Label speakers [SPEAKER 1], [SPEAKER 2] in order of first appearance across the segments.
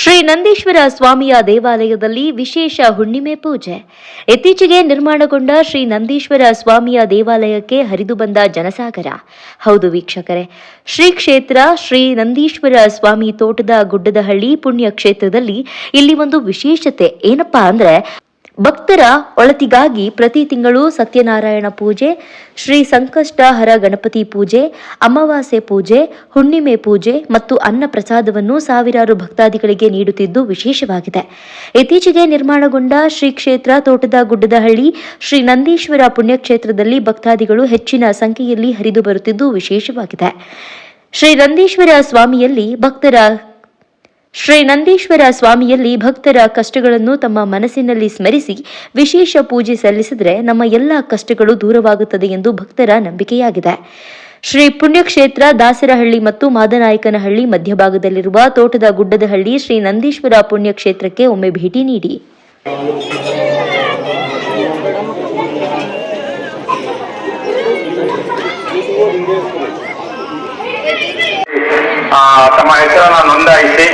[SPEAKER 1] ಶ್ರೀ ನಂದೀಶ್ವರ ಸ್ವಾಮಿಯ ದೇವಾಲಯದಲ್ಲಿ ವಿಶೇಷ ಹುಣ್ಣಿಮೆ ಪೂಜೆ. ಇತ್ತೀಚೆಗೆ ನಿರ್ಮಾಣಗೊಂಡ ಶ್ರೀ ನಂದೀಶ್ವರ ಸ್ವಾಮಿಯ ದೇವಾಲಯಕ್ಕೆ ಹರಿದು ಬಂದ ಜನಸಾಗರ. ಹೌದು ವೀಕ್ಷಕರೇ, ಶ್ರೀ ಕ್ಷೇತ್ರ ಶ್ರೀ ನಂದೀಶ್ವರ ಸ್ವಾಮಿ ತೋಟದ ಗುಡ್ಡದಹಳ್ಳಿ ಪುಣ್ಯ ಕ್ಷೇತ್ರದಲ್ಲಿ ಇಲ್ಲಿ ಒಂದು ವಿಶೇಷತೆ. ಏನಪ್ಪಾ ಅಂದ್ರೆ ಭಕ್ತರ ಒಳತಿಗಾಗಿ ಪ್ರತಿ ತಿಂಗಳು ಸತ್ಯನಾರಾಯಣ ಪೂಜೆ, ಶ್ರೀ ಸಂಕಷ್ಟಹರ ಗಣಪತಿ ಪೂಜೆ, ಅಮಾವಾಸ್ಯೆ ಪೂಜೆ, ಹುಣ್ಣಿಮೆ ಪೂಜೆ ಮತ್ತು ಅನ್ನ ಪ್ರಸಾದವನ್ನು ಸಾವಿರಾರು ಭಕ್ತಾದಿಗಳಿಗೆ ನೀಡುತ್ತಿದ್ದು ವಿಶೇಷವಾಗಿದೆ. ಇತ್ತೀಚೆಗೆ ನಿರ್ಮಾಣಗೊಂಡ ಶ್ರೀ ಕ್ಷೇತ್ರ ತೋಟದ ಗುಡ್ಡದಹಳ್ಳಿ, ಶ್ರೀ ನಂದೀಶ್ವರ ಪುಣ್ಯಕ್ಷೇತ್ರದಲ್ಲಿ ಭಕ್ತಾದಿಗಳು ಹೆಚ್ಚಿನ ಸಂಖ್ಯೆಯಲ್ಲಿ ಹರಿದು ಬರುತ್ತಿದ್ದು ವಿಶೇಷವಾಗಿದೆ. ಶ್ರೀ ನಂದೀಶ್ವರ ಸ್ವಾಮಿಯಲ್ಲಿ ಭಕ್ತರ ಶ್ರೀ ನಂದೀಶ್ವರ ಸ್ವಾಮಿಯಲ್ಲಿ ಭಕ್ತರ ಕಷ್ಟಗಳನ್ನು ತಮ್ಮ ಮನಸ್ಸಿನಲ್ಲಿ ಸ್ಮರಿಸಿ ವಿಶೇಷ ಪೂಜೆ ಸಲ್ಲಿಸಿದರೆ ನಮ್ಮ ಎಲ್ಲ ಕಷ್ಟಗಳು ದೂರವಾಗುತ್ತದೆ ಎಂದು ಭಕ್ತರ ನಂಬಿಕೆಯಾಗಿದೆ. ಶ್ರೀ ಪುಣ್ಯಕ್ಷೇತ್ರ ದಾಸರಹಳ್ಳಿ ಮತ್ತು ಮಾದನಾಯಕನಹಳ್ಳಿ ಮಧ್ಯಭಾಗದಲ್ಲಿರುವ ತೋಟದ ಗುಡ್ಡದಹಳ್ಳಿ ಶ್ರೀ ನಂದೀಶ್ವರ ಪುಣ್ಯಕ್ಷೇತ್ರಕ್ಕೆ ಒಮ್ಮೆ ಭೇಟಿ ನೀಡಿ.
[SPEAKER 2] ತಮ್ಮ ಹೆಸರನ್ನು ನೋಂದಾಯಿಸಿ.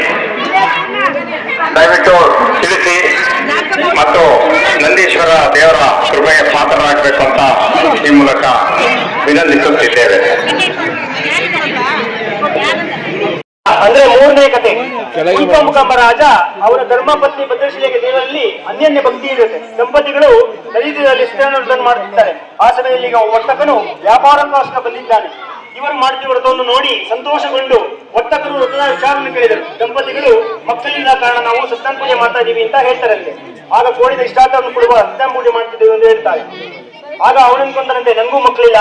[SPEAKER 2] ಮತ್ತು ನಂದೀಶ್ವರ ದೇವರ ಕೃಪೆಗೆ ಪಾತ್ರರಾಗಬೇಕು ಅಂತ ಈ ಮೂಲಕ ವಿನಂತಿಸುತ್ತಿದ್ದೇವೆ.
[SPEAKER 3] ಅಂದ್ರೆ ಮೂರನೇ ಕತೆ. ಮುಖಾಂಬ ರಾಜ ಅವರ ಧರ್ಮಪತ್ನಿ ಭದ್ರಶಿಲೆಗೆ ದೇವರಲ್ಲಿ ಅನ್ಯನ್ಯ ಭಕ್ತಿ ಇರುತ್ತೆ ದಂಪತಿಗಳು ಸ್ನಾನವನ್ನು ಮಾಡುತ್ತಿದ್ದಾರೆ ಆ ಸಮಯದಲ್ಲಿ ಈಗ ವರ್ತಕನು ವ್ಯಾಪಾರಕ್ಕೋಸ್ಕರ ಬಂದಿದ್ದಾನೆ. ಇವರು ಮಾಡುತ್ತಿರುವ ನೋಡಿ ಸಂತೋಷಗೊಂಡು ವರ್ತಕರು ವ್ರತದ ವಿಚಾರವನ್ನು ಕೇಳಿದರು. ದಂಪತಿಗಳು ಮಕ್ಕಳಿಲ್ಲ ಕಾರಣ ನಾವು ಸತ್ಯಾನ್ ಪೂಜೆ ಮಾಡ್ತಾ ಇದೀವಿ ಅಂತ ಹೇಳ್ತಾರೆ ಅಲ್ಲಿ ಆಗ ಕೋಡಿದ ಇಷ್ಟಾರ್ಥವನ್ನು ಕೊಡುವ ಸತ್ಯನಾರಾಯಣ ಪೂಜೆ ಮಾಡ್ತಿದ್ದೇವೆ ಎಂದು ಹೇಳ್ತಾರೆ ಆಗ ಅವನನ್ಕೊಂಡಂತೆ ನಂಗೂ ಮಕ್ಕಳಿಲ್ಲ